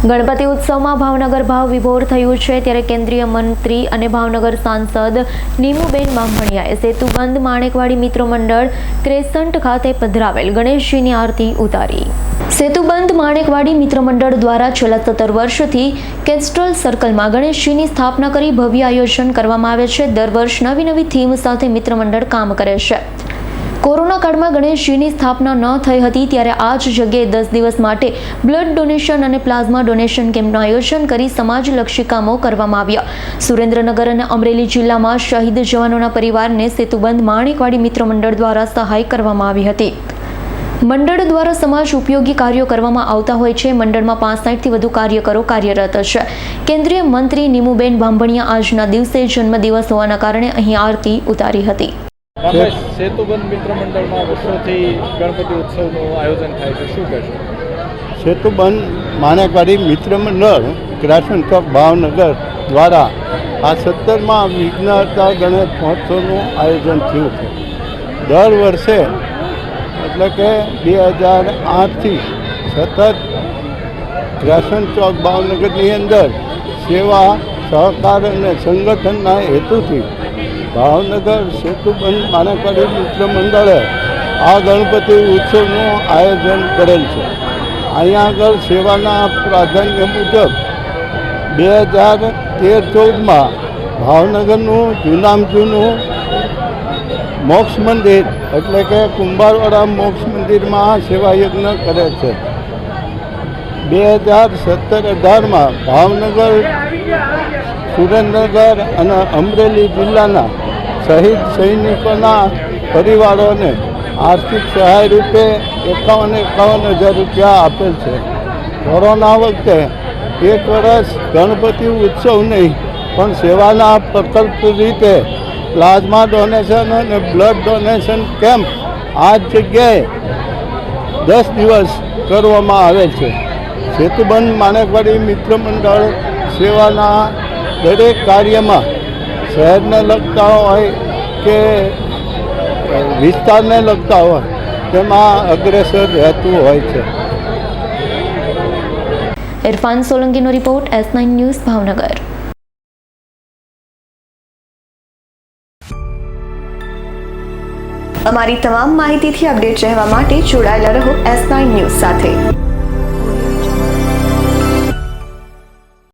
ગણપતિ ઉત્સવમાં ભાવનગર ભાવ વિભોર થયું છે ત્યારે કેન્દ્રીય મંત્રી અને ભાવનગર સાંસદ નીમુબેન બામણિયાએ સેતુબંધ માણેકવાડી મિત્રો મંડળ ક્રેસન્ટ ખાતે પધરાવેલ ગણેશજીની આરતી ઉતારી. સેતુબંધ માણેકવાડી મિત્ર મંડળ દ્વારા છેલ્લા સત્તર વર્ષથી કેસ્ટ્રોલ સર્કલમાં ગણેશજીની સ્થાપના કરી ભવ્ય આયોજન કરવામાં આવે છે. દર વર્ષ નવી નવી થીમ સાથે મિત્ર મંડળ કામ કરે છે. કોરોના કાળમાં ગણેશજીની સ્થાપના ન થઈ હતી ત્યારે આ જ જગ્યાએ દસ દિવસ માટે બ્લડ ડોનેશન અને પ્લાઝમા ડોનેશન કેમ્પનું આયોજન કરી સમાજલક્ષી કામો કરવામાં આવ્યા. સુરેન્દ્રનગર અને અમરેલી જિલ્લામાં શહીદ જવાનોના પરિવારને સેતુબંધ માણેકવાડી મિત્ર મંડળ દ્વારા સહાય કરવામાં આવી હતી. મંડળ દ્વારા સમાજ ઉપયોગી કાર્યો કરવામાં આવતા હોય છે. મંડળમાં પાંસઠથી વધુ કાર્યકરો કાર્યરત છે. કેન્દ્રીય મંત્રી નીમુબેન બાંભણિયા આજના દિવસે જન્મદિવસ હોવાના કારણે અહીં આરતી ઉતારી હતી. રમેશ, સેતુબંધ મિત્ર મંડળમાં વર્ષોથી ગણપતિ ઉત્સવનું આયોજન થાય છે. શું કહેશો? સેતુબંધ માણેકવાડી મિત્ર મંડળ ક્રાશન કપ ભાવનગર દ્વારા આ સત્તરમાં વિઘ્નતા ગણેશ મહોત્સવનું આયોજન થયું છે. દર વર્ષે, એટલે કે બે હજાર આઠથી સતત ક્રાશન ચોક, ભાવનગરની અંદર સેવા, સહકાર અને સંગઠનના હેતુથી ભાવનગર સેતુબંધ માનાકડી મિત્ર મંડળે આ ગણપતિ ઉત્સવનું આયોજન કરેલ છે. અહીંયા આગળ સેવાના પ્રાધાન્ય મુજબ બે હજાર તેર ચૌદમાં ભાવનગરનું જૂનામ જૂનું મોક્ષ મંદિર એટલે કે કુંભારવાડા મોક્ષ મંદિરમાં સેવા યજ્ઞ કરે છે. બે હજાર સત્તર અઢારમાં ભાવનગર સુરેન્દ્રનગર અને અમરેલી જિલ્લાના શહીદ સૈનિકોના પરિવારોને આર્થિક સહાય રૂપે એકાવન એકાવન હજાર રૂપિયા આપેલ છે. કોરોના વખતે એક વર્ષ ગણપતિ ઉત્સવ નહીં, પણ સેવાના પ્રકલ્પ રીતે પ્લાઝમા ડોનેશન અને બ્લડ ડોનેશન કેમ્પ આ જગ્યાએ દસ દિવસ કરવામાં આવે છે. સેતુબંધ માણેકવાડી મિત્ર મંડળ સેવાના દરેક કાર્યમાં શહેરને લગતા હોય કે વિસ્તારને લગતા હોય, તેમાં અગ્રેસર રહેતું હોય છે. Irfan સોલંકીનો report S nine news Bhavnagar. અમારી તમામ માહિતીથી અપડેટ રહેવા માટે જોડાયેલા રહો એસ નાઇન ન્યૂઝ સાથે.